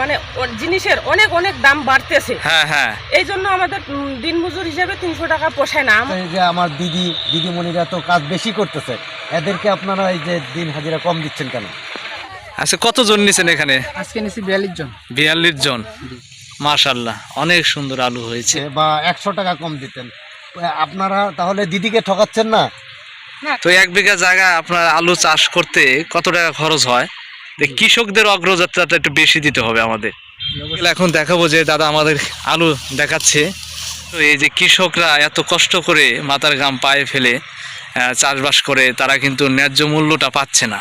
মানে জিনিসের অনেক অনেক দাম বাড়তেছে। হ্যাঁ হ্যাঁ। এই জন্য আমাদের দিনমজুর হিসেবে তিনশো টাকা পোষায় না। এই যে আমার দিদি দিদিমণিরা তো কাজ বেশি করতেছে। এদেরকে আপনারা এই যে দিন হাজিরা কম দিচ্ছেন কেন? আচ্ছা কতজন নিছেন এখানে? আজকে নিছি বিয়াল্লিশ জন। বিয়াল্লিশ জন? মাশাল্লাহ অনেক সুন্দর আলু হয়েছে। বা একশো টাকা কম দিতেন। আপনারা তাহলে দিদিকে ঠকাচ্ছেন না? তো এক বিঘা জায়গা আপনার আলু চাষ করতে কত টাকা খরচ হয়? কৃষকদের অগ্রযাত্রাটা একটু বেশি দিতে হবে আমাদের। এখন দেখাবো যে দাদা আমাদের আলু দেখাচ্ছে। তো এই যে কৃষকরা এত কষ্ট করে মাথার ঘাম পায়ে ফেলে আহ, চাষবাস করে তারা কিন্তু ন্যায্য মূল্যটা পাচ্ছে না।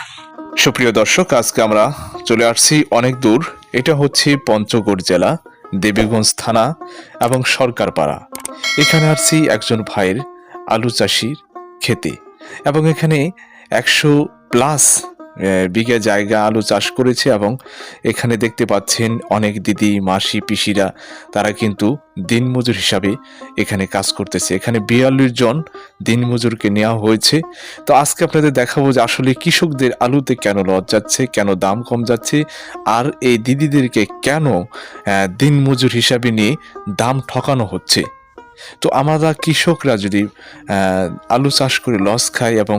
সুপ্রিয় দর্শক আজকে আমরা চলে আসছি অনেক দূর। এটা হচ্ছে পঞ্চগড় জেলা দেবীগঞ্জ থানা এবং সরকারপাড়া। এখানে আসছি একজন ভাইয়ের আলু চাষির খেতে এবং এখানে একশো প্লাস বিঘা জায়গা আলু চাষ করেছে এবং এখানে দেখতে পাচ্ছেন অনেক দিদি, মাসি, পিসিরা, তারা কিন্তু দিনমজুর হিসাবে এখানে কাজ করতেছে। এখানে বিয়াল্লিশ জন দিনমজুরকে নেওয়া হয়েছে। তো আজকে আপনাদের দেখাবো যে আসলে কৃষকদের আলুতে কেন লস যাচ্ছে, কেন দাম কম যাচ্ছে, আর এই দিদিদেরকে কেন দিনমজুর হিসাবে নিয়ে দাম ঠকানো হচ্ছে? তো আমরা কৃষকরা যদি আলু চাষ করে লস খাই এবং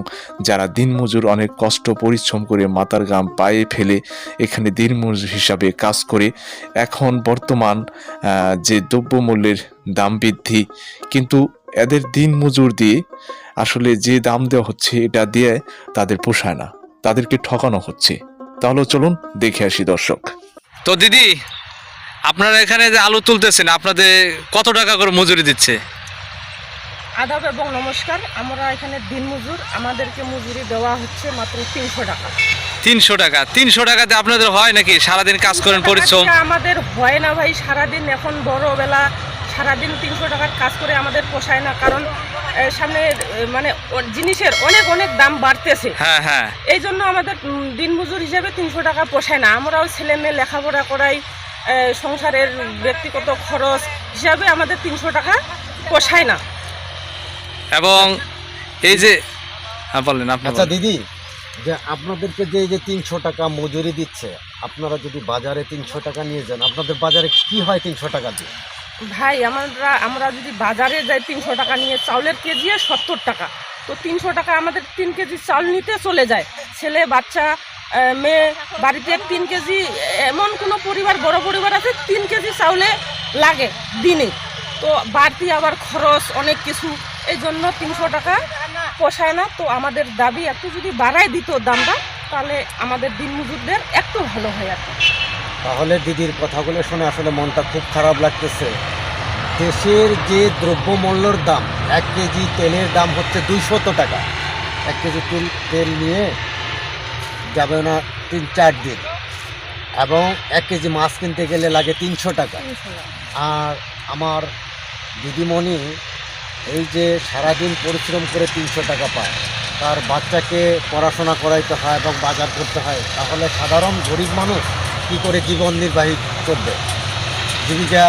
যারা দিনমজুর অনেক কষ্ট, পরিশ্রম করে মাথার গাম পায়ে ফেলে এখানে দিনমজুর হিসাবে কাজ করে, এখন বর্তমান যে দ্রব্যমূল্যের দাম বৃদ্ধি, কিন্তু এদের দিন মজুর দিয়ে আসলে যে দাম দেওয়া হচ্ছে এটা দিয়ে তাদের পোষায় না, তাদেরকে ঠকানো হচ্ছে। তাহলে চলুন দেখে আসি দর্শক। তো দিদি আপনারা এখানে যে আলু তুলতেছেন আপনাদের কত টাকা করে মজুরি দিচ্ছে? আদাব এবং নমস্কার আমরা এখানে দিনমজুর আমাদেরকে মজুরি দেওয়া হচ্ছে মাত্র তিনশো টাকা। তিনশো টাকা। তিনশো টাকাতে আপনাদের হয় নাকি? সারাদিন কাজ করেন পরিশ্রম? আমাদের হয় না ভাই সারাদিন এখন বড়বেলা সারাদিন তিনশো টাকার কাজ করে আমাদের পোষায় না কারণ সামনে মানে জিনিসের অনেক অনেক দাম বাড়তেছে। হ্যাঁ হ্যাঁ। এই জন্য আমাদের উম, দিনমজুর হিসেবে তিনশো টাকা পোষায় না আমরাও ছেলে মেয়ে লেখাপড়া করাই সংসারের ব্যক্তিগত খরচ হিসাবে আমাদের তিনশো টাকা পোষায় না। এবং এই যে হ্যাঁ বললেন আপনি আচ্ছা দিদি যে আপনাদেরকে যে যে তিনশো টাকা মজুরি দিচ্ছে আপনারা যদি বাজারে তিনশো টাকা নিয়ে যান আপনাদের বাজারে কি হয় তিনশো টাকা দিয়ে? ভাই আমরা আমরা যদি বাজারে যাই তিনশো টাকা নিয়ে চাউলের কেজি সত্তর টাকা। তো তিনশো টাকা আমাদের তিন কেজি চাল নিতে চলে যায়। ছেলে বাচ্চা মেয়ে বাড়িতে তিন কেজি, এমন কোনো পরিবার, বড় পরিবার আছে, তিন কেজি চাউলে লাগে দিনে। তো বাড়তি আবার খরচ, অনেক কিছু, এই জন্য তিনশো টাকা পোষায় না। তো আমাদের দাবি, একটু যদি বাড়ায় দিত দামটা, তাহলে আমাদের দিনমজুরদের একটু ভালো হয় আর তাহলে দিদির কথাগুলো শুনে আসলে মনটা খুব খারাপ লাগতেছে। দেশের যে দ্রব্যমূল্যর দাম, এক কেজি তেলের দাম হচ্ছে দুইশত টাকা। এক কেজি তেল তেল নিয়ে যাবে না তিন, চার দিন। এবং এক কেজি মাছ কিনতে গেলে লাগে তিনশো টাকা। আর আমার দিদিমণি এই যে সারাদিন পরিশ্রম করে তিনশো টাকা পায়, তার বাচ্চাকে পড়াশোনা করাইতে হয় এবং বাজার করতে হয়, তাহলে সাধারণ গরিব মানুষ কি করে জীবন নির্বাহী করবে? জীবিকা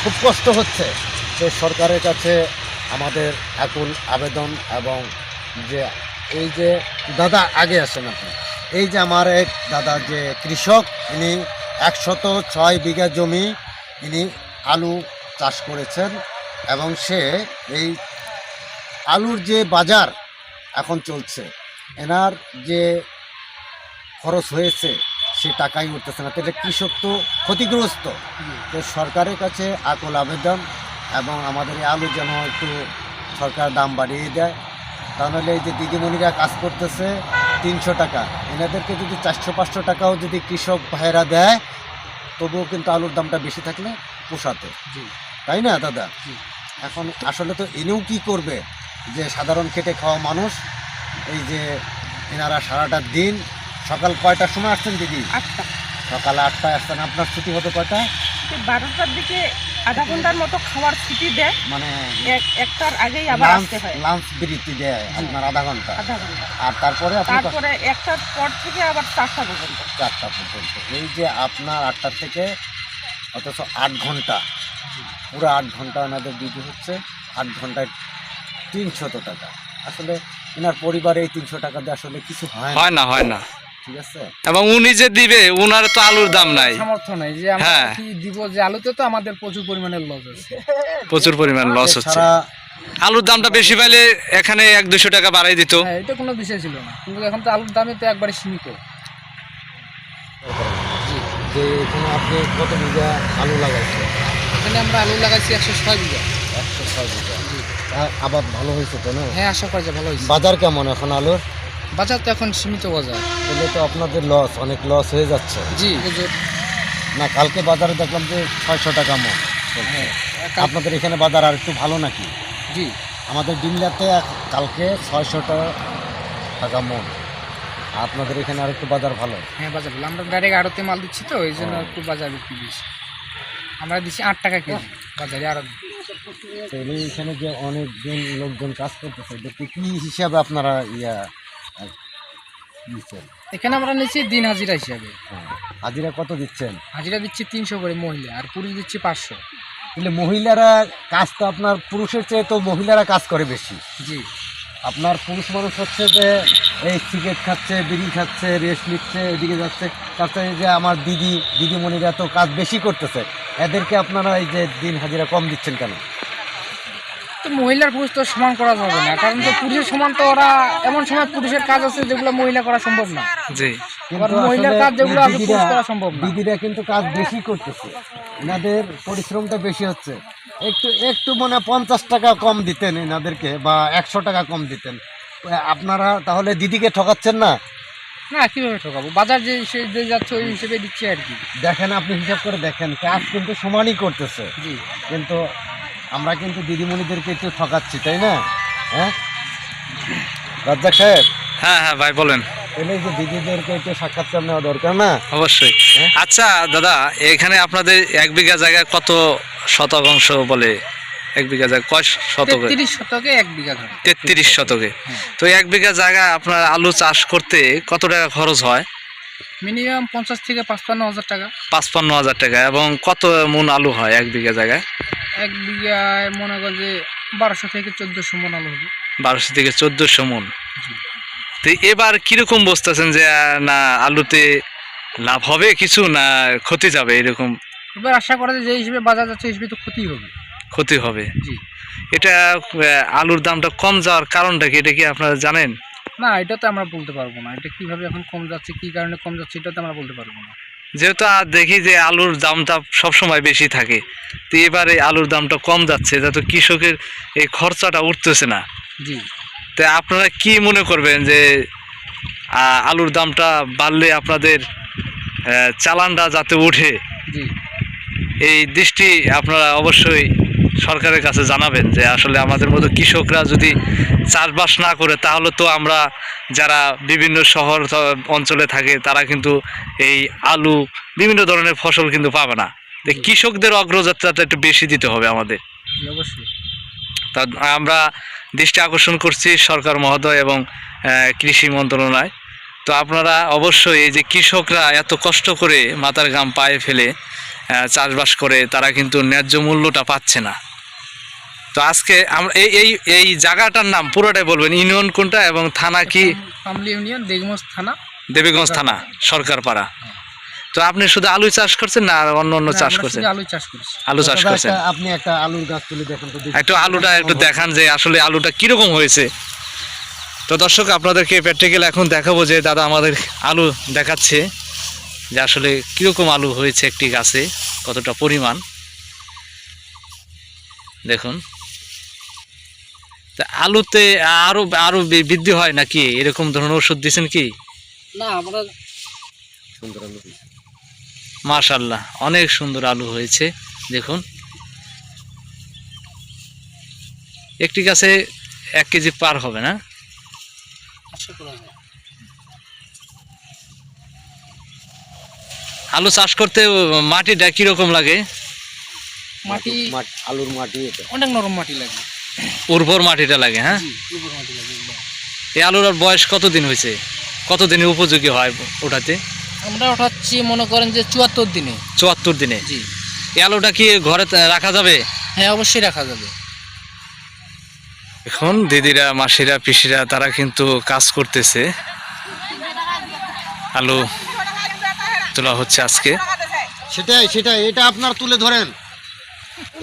খুব কষ্ট হচ্ছে। তো সরকারের কাছে আমাদের একুল আবেদন এবং যে এই যে, দাদা আগে আসেন আপনি। এই যে আমার এক দাদা যে কৃষক, ইনি একশত ছয় বিঘা জমি ইনি আলু চাষ করেছেন এবং সে এই আলুর যে বাজার এখন চলছে, এনার যে খরচ হয়েছে সে টাকাই উঠতেছে না। তো এটা কৃষক তো ক্ষতিগ্রস্ত। তো সরকারের কাছে আকুল আবেদন এবং আমাদের এই আলু যেন একটু সরকার দাম বাড়িয়ে দেয়। তাহলে এই যে দিদিমণিরা কাজ করতেছে তিনশো টাকা। এনাদেরকে যদি চারশো পাঁচশো টাকাও যদি কৃষক ভাইয়েরা দেয় তবুও কিন্তু আলুর দামটা বেশি থাকলে পোষাতে। তাই না দাদা? এখন আসলে তো এনেও কি করবে? যে সাধারণ খেটে খাওয়া মানুষ এই যে এনারা সারাটা দিন সকাল কয়টার সময় আসছেন দিদি? সকাল আটটায় আসছেন। আপনার ছুটি হতে কয়টা বারোটার দিকে আধা ঘণ্টার মতো খাওয়ার ছুটি দেয়। মানে এক একটার আগেই আবার আসতে হয়। লাঞ্চ বিরতি দেয় আপনার আধা ঘণ্টা। আধা ঘণ্টা। আর তারপরে তারপরে একটার পর থেকে আবার চারটা পর্যন্ত। চারটা পর্যন্ত। এই যে আপনার আটটার থেকে অথচ আট ঘণ্টা। পুরো আট ঘণ্টা ওনাদের ডিউটি হচ্ছে। আট ঘন্টায় তিনশত টাকা। আসলে এনার পরিবারে এই তিনশো টাকা দিয়ে আসলে কিছু হয় না। হয় না হয় না। ঠিক আছে? এবং উনি যে দিবে উনার তো আলুর দাম নাই। সামর্থ্য নাই যে আমরা হ্যাঁ। কি দিব যে আলুতে তো আমাদের প্রচুর পরিমাণে লস আছে। প্রচুর পরিমাণ লস হচ্ছে। আলুর দামটা বেশি পাইলে এখানে এক দুশো টাকা বাড়াই দিত। হ্যাঁ এটা কোনো বিষয় ছিল না। কিন্তু এখন তো আলুর দামে তো একবারে সীমিত। যে এখানে আপনি কত বিঘা আলু লাগাইছেন? এখানে আমরা আলু লাগাইছি একশো ছয় বিঘা। একশো ছয় বিঘা। আবাদ ভালো হয়েছে তো না? হ্যাঁ আশা করা যায় ভালো হয়েছে। বাজার কেমন এখন আলুর? বাজার তো এখন সীমিত বাজার। এলে তো আপনাদের লস অনেক লস হয়ে যাচ্ছে। জি না কালকে বাজারে দেখলাম যে ছয়শো টাকা মন চলছে। আপনাদের এখানে বাজার আর একটু ভালো নাকি? জি। আমাদের ডিমলাতে কালকে ছয়শো টাকা মন আপনাদের এখানে আর একটু বাজার ভালো? হ্যাঁ বাজার ভালো। আমরা ডাইরেক্ট আড়তে মাল দিচ্ছি তো এই জন্য একটু বাজার বিক্রি বেশি। আমরা দিচ্ছি আট টাকা কেজি বাজারে এলে এখানে যে অনেকজন লোকজন কাজ করতেছে কি হিসাবে আপনারা ইয়া এখানে আমরা নিচ্ছি দিন হাজিরা হিসাবে। হ্যাঁ। হাজিরা কত দিচ্ছেন? হাজিরা দিচ্ছি তিনশো করে মহিলা আর পুরুষ দিচ্ছি পাঁচশো। তাহলে মহিলারা কাজ তো আপনার পুরুষের চেয়ে তো মহিলারা কাজ করে বেশি। জি। আপনার পুরুষ মানুষ হচ্ছে যে এই সিগারেট খাচ্ছে বিড়ি খাচ্ছে রেস্ট নিচ্ছে এদিকে যাচ্ছে। তার যে আমার দিদি দিদিমণিরা তো কাজ বেশি করতেছে। এদেরকে আপনারা এই যে দিন হাজিরা কম দিচ্ছেন কেন? মহিলার পুরুষ তো সমান করা যাবে না কারণ তো পুরুষের সমান তো ওরা এমন সময় পুরুষের কাজ আছে যেগুলো মহিলা করা সম্ভব না। জি। মহিলার কাজ যেগুলো আছে দিদিরা- পুরুষ করা সম্ভব না। দিদিরা কিন্তু কাজ বেশি করতেছে। এনাদের পরিশ্রমটা বেশি হচ্ছে। একটু একটু মানে পঞ্চাশ টাকা কম দিতেন এনাদেরকে বা একশো টাকা কম দিতেন। আপনারা তাহলে দিদিকে ঠকাচ্ছেন না? না কীভাবে ঠকাবো? বাজার যে হিসেবে যে যাচ্ছে ওই হিসেবে দিচ্ছে আর কি। দেখেন আপনি হিসাব করে দেখেন কাজ কিন্তু সমানই করতেছে। জি। কিন্তু আমরা কিন্তু দিদিমণিদেরকে একটু ঠকাচ্ছি তাই না? হ্যাঁ? রাজ্জাক সাহেব হ্যাঁ হ্যাঁ ভাই বলেন। তাহলে যে দিদিদেরকে একটু সাক্ষাৎকার নেওয়া দরকার না? অবশ্যই। হ্যাঁ? আচ্ছা দাদা এখানে আপনাদের এক বিঘা জায়গায় কত শতাংশ বলে? এক বিঘা জায়গা কয় শতকে? তেত্রিশ শতকে এক বিঘা তেত্রিশ শতকে। হ্যাঁ। তো এক বিঘা জায়গা আপনার আলু চাষ করতে কত টাকা খরচ হয়? মিনিমাম পঞ্চাশ থেকে পাঁচপান্ন হাজার টাকা। পাঁচপান্ন হাজার টাকা এবং কত মন আলু হয় এক বিঘা জায়গায়? এক বিঘায় মনে কর যে বারোশো থেকে চোদ্দোশো মন আলু হবে। বারোশো থেকে চোদ্দোশো মন। তো এবার কীরকম বসতেছেন যে না আলুতে লাভ হবে কিছু না ক্ষতি যাবে এরকম? এবার আশা করা যায় যে হিসেবে বাজার যাচ্ছে হিসেবে তো ক্ষতি হবে। ক্ষতি হবে। জি। এটা আলুর দামটা কম যাওয়ার কারণটা কি? এটা কি আপনারা জানেন? না এটা তো আমরা বলতে পারব না। এটা কীভাবে এখন কম যাচ্ছে কি কারণে কম যাচ্ছে এটা তো আমরা বলতে পারব না। যেহেতু আর দেখি যে আলুর দামটা সবসময় বেশি থাকে তো এবারে আলুর দামটা কম যাচ্ছে যাতে কৃষকের এই খরচাটা উঠতেছে না। জি। তো আপনারা কি মনে করবেন যে আলুর দামটা বাড়লে আপনাদের চালানটা যাতে উঠে এই দৃষ্টি আপনারা অবশ্যই সরকারের কাছে জানাবেন যে আসলে আমাদের মতো কৃষকরা যদি চাষবাস না করে তাহলে তো আমরা যারা বিভিন্ন শহর অঞ্চলে থাকে তারা কিন্তু এই আলু বিভিন্ন ধরনের ফসল কিন্তু পাবে না। কৃষকদের অগ্রযাত্রাটা একটু বেশি দিতে হবে আমাদের। অবশ্যই। তা আমরা দৃষ্টি আকর্ষণ করছি সরকার মহোদয় এবং কৃষি মন্ত্রণালয়। তো আপনারা অবশ্যই এই যে কৃষকরা এত কষ্ট করে মাথার গাম পায়ে ফেলে চাষবাস করে তারা কিন্তু ন্যায্য মূল্যটা পাচ্ছে না। তো আজকে আমরা এই এই এই জায়গাটার নাম পুরোটাই বলবেন। ইউনিয়ন কোনটা এবং থানা কি? ইউনিয়ন দেগমস থানা। দেবীগঞ্জ থানা সরকারপাড়া। তো আপনি শুধু আলু চাষ করছেন না অন্য অন্য চাষ করছেন? আলু চাষ করছি। আলু চাষ করছেন? আপনি একটা আলুর গাছ তুলে দেখেন তো একটু আলুটা একটু দেখান যে আসলে আলুটা কীরকম হয়েছে। তো দর্শক আপনাদেরকে প্র্যাকটিক্যাল এখন দেখাবো যে দাদা আমাদের আলু দেখাচ্ছে যে আসলে কীরকম আলু হয়েছে একটি গাছে কতটা পরিমাণ। দেখুন। আলুতে আরও আরও বৃদ্ধি হয় নাকি? এরকম ধরনের ওষুধ দিয়েছেন কি? না আমরা সুন্দর আলু মাশাল্লাহ অনেক সুন্দর আলু হয়েছে দেখুন। একটি গাছে এক কেজি পার হবে না? আলু চাষ করতে মাটিটা কীরকম লাগে? মাটি মাটি- আলুর মাটি অনেক নরম মাটি লাগে। উর্বর মাটিটা লাগে হ্যাঁ? জি উর্বর মাটি লাগে একদম। এই আলুর বয়স কতদিন হয়েছে? কতদিনে উপযোগী হয় ওটাতে? আমরা ওঠাচ্ছি মনে করেন যে চুয়াত্তর দিনে। চুয়াত্তর দিনে? জি। এই আলুটা কি ঘরে রাখা যাবে? হ্যাঁ অবশ্যই রাখা যাবে। এখন দিদিরা মাসিরা পিসিরা তারা কিন্তু কাজ করতেছে। আলু তোলা হচ্ছে আজকে। সেটাই সেটাই এটা আপনার তুলে ধরেন।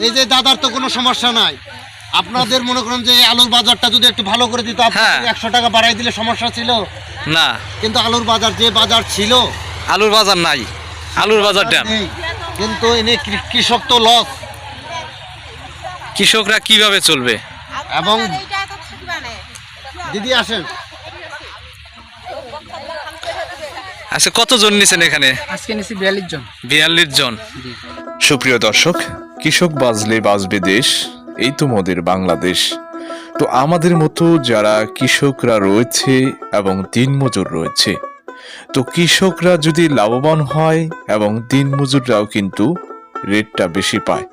এই যে দাদার তো কোনো সমস্যা নাই। আপনাদের মনে করেন যে আলুর বাজারটা যদি একটু ভালো করে দিত হ্যাঁ। একশো টাকা বাড়াই দিলে সমস্যা ছিল? না। কিন্তু আলুর বাজার যে বাজার ছিল আলুর বাজার নাই। আলুর বাজার ডান কিন্তু এনে কৃষক তো লস কৃষকরা কীভাবে চলবে? এবং দিদি আসেন। আচ্ছা কতজন নিছেন এখানে? আজকে নিছি বিয়াল্লিশ জন। বিয়াল্লিশ জন। সুপ্রিয় দর্শক কৃষক বাজলে বাজবে দেশ। এই তো মোদের বাংলাদেশ। তো আমাদের মতো যারা কৃষকরা রয়েছে এবং দিনমজুর রয়েছে, তো কৃষকরা যদি লাভবান হয় এবং দিনমজুররাও কিন্তু রেটটা বেশি পায়।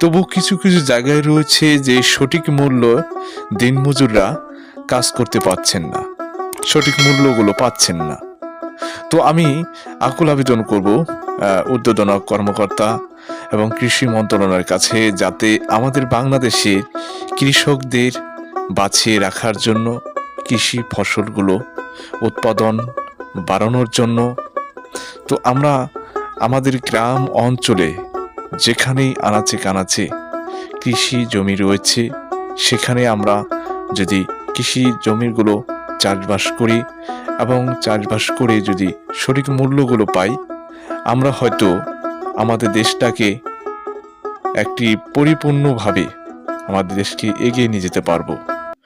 তবু কিছু কিছু জায়গায় রয়েছে যে সঠিক মূল্য দিনমজুররা কাজ করতে পারছেন না, সঠিক মূল্যগুলো পাচ্ছেন না। তো আমি আকুল আবেদন করব ঊর্ধ্বতন কর্মকর্তা এবং কৃষি মন্ত্রণালয়ের কাছে যাতে আমাদের বাংলাদেশে কৃষকদের বাঁচিয়ে রাখার জন্য কৃষি ফসলগুলো উৎপাদন বাড়ানোর জন্য। তো আমরা আমাদের গ্রাম অঞ্চলে যেখানেই আনাচে কানাচে কৃষি জমি রয়েছে, সেখানে আমরা যদি কৃষি জমিগুলো চাষবাস করি এবং চাষবাস করে যদি সঠিক মূল্যগুলো পাই, আমরা হয়তো আমাদের দেশটাকে একটি পরিপূর্ণভাবে আমাদের দেশকে এগিয়ে নিয়ে যেতে পারব।